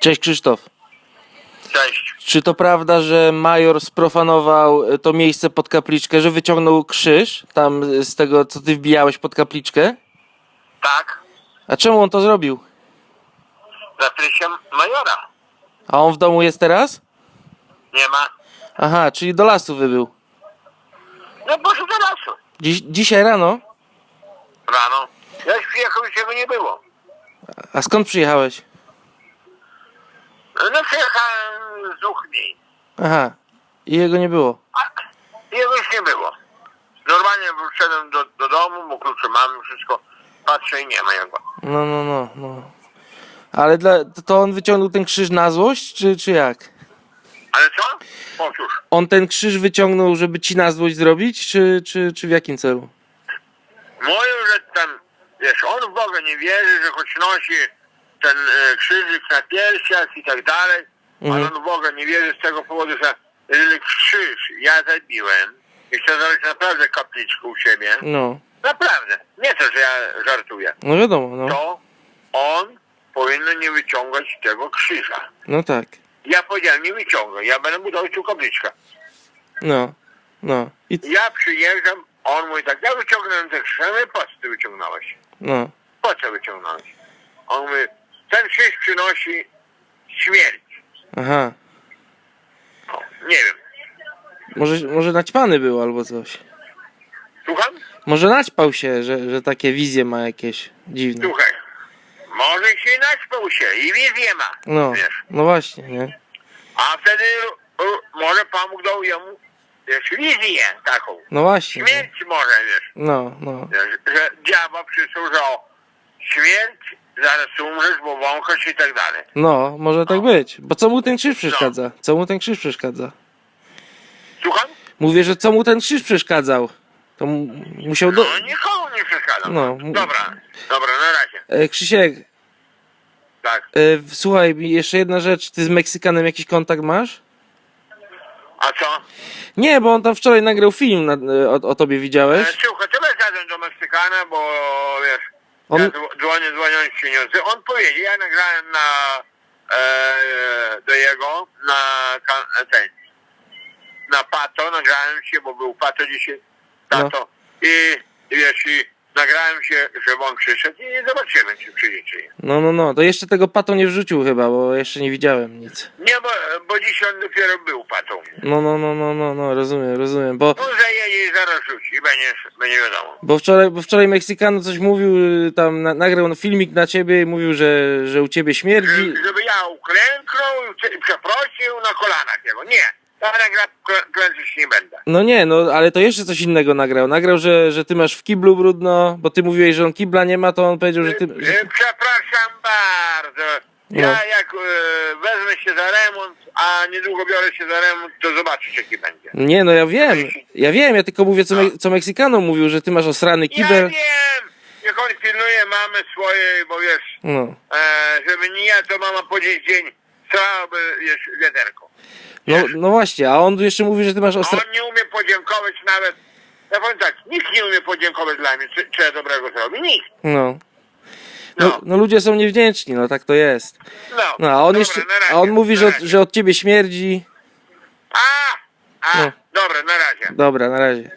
Cześć Krzysztof. Cześć. Czy to prawda, że major sprofanował e, to miejsce pod kapliczkę, że wyciągnął krzyż tam e, z tego, co ty wbijałeś pod kapliczkę? Tak? A czemu on to zrobił? Za pryszem majora. A on w domu jest teraz? Nie ma. Aha, czyli do lasu wybył. No poszedł do lasu. Dziś, dzisiaj rano? Rano. Ja już przyjechał, już jego nie było. A skąd przyjechałeś? No przyjechałem z dwóch dni. Aha, i jego nie było. A jego już nie było. Normalnie wszedłem do, do domu, bo klucze mamy, wszystko. Patrzę i nie ma jego. No, no, no, no. Ale dla, to- to on wyciągnął ten krzyż na złość, czy, czy jak? Ale co? Otóż, On ten krzyż wyciągnął, żeby ci na złość zrobić, czy, czy, czy w jakim celu? moje, że tam, wiesz, on w Boga nie wierzy, że choć nosi ten e, krzyżyk na piersiach i tak dalej, Mhm. ale on w Boga nie wierzy z tego powodu, że jeżeli krzyż ja zabiłem i chcę zrobić naprawdę kapliczkę u siebie, No, naprawdę, nie to, że ja żartuję, no wiadomo, no. to on powinien nie wyciągać tego krzyża. No tak. Ja powiedziałem, nie wyciągaj, ja będę budować tu kapliczkę. No, no. I, Ja przyjeżdżam, on mówi tak, ja wyciągnąłem ten krzyż, ja mówię, po co ty wyciągnąłeś? no. Po co wyciągnąłeś? On mówi, ten krzyż przynosi śmierć. Aha. O, nie wiem. Może, może naćpany był albo coś. Słucham? Może naćpał się, że, że takie wizje ma jakieś dziwne. Słuchaj. Może się naćpał się i wizję ma. No, Wiesz. no właśnie, nie? A wtedy r- może Pan Bóg dał jemu wiesz, wizję taką. No właśnie. nie? Śmierć może, wiesz. No, no. Wiesz, że że o, śmierć, zaraz umrzesz, bo wąchasz i tak dalej. No, może tak być. Bo co mu ten krzyż przeszkadza? Co mu ten krzyż przeszkadza? Słucham? Mówię, że co mu ten krzyż przeszkadzał? To mu- musiał do... No nikomu nie przeszkadza. No. Dobra, dobra, na razie. E, Krzysiek, Tak. e, słuchaj, jeszcze jedna rzecz. Ty z Meksykanem jakiś kontakt masz? A co? Nie, bo on tam wczoraj nagrał film na, e, o, o tobie, E, widziałeś? Słuchaj, tyle zjadłem do Meksykana, bo wiesz, On- ja dzwonię, dzwoniąc pieniądze. On powiedział, ja nagrałem na e, do jego, na ten, na Pato, nagrałem się, bo był Pato dzisiaj, Tato. I wiesz, i nagrałem się, żeby on przyszedł i zobaczymy, czy przyjdzie, czy nie. No, no, no. To jeszcze tego pato nie wrzucił chyba, bo jeszcze nie widziałem nic. Nie, bo, bo dzisiaj on dopiero był Patą. No, no, no, no, no, no, rozumiem, rozumiem. Bo, No zajedzie i zaraz rzuci, będzie, będzie wiadomo. bo, wczoraj, bo wczoraj Meksykano coś mówił, tam na, nagrał filmik na ciebie i mówił, że, że u ciebie śmierdzi. Żeby, żeby ja uklęknął i przeprosił na kolanach jego. Nie, nagra klę- klęczyć nie będę. No nie, no ale to jeszcze coś innego nagrał. Nagrał, że, że ty masz w kiblu brudno, bo ty mówiłeś, że on kibla nie ma, to on powiedział, że ty... Że... E, Przepraszam bardzo. Ja No. jak e, wezmę się za remont, a niedługo biorę się za remont, to zobaczysz jaki będzie. Nie, no ja wiem, ja wiem, ja tylko mówię, co, me, co Meksykano mówił, że ty masz osrany Ja kibel. wiem, jak on pilnuje mamy swojej, bo wiesz, No, e, żeby nie ja, to mama po dziś dzień strałaby, wiesz, wiaderko. no, no właśnie, a on jeszcze mówi, że ty masz A ostra... on nie umie podziękować nawet, ja powiem tak, nikt nie umie podziękować dla mnie, czy, czy ja dobrego zrobię, nikt. No. No, No, no ludzie są niewdzięczni, no tak to jest. no. No a on Dobra, jeszcze, na razie, a on mówi, na że od, razie. że od ciebie śmierdzi. A, a, No. dobra, na razie. Dobra, na razie.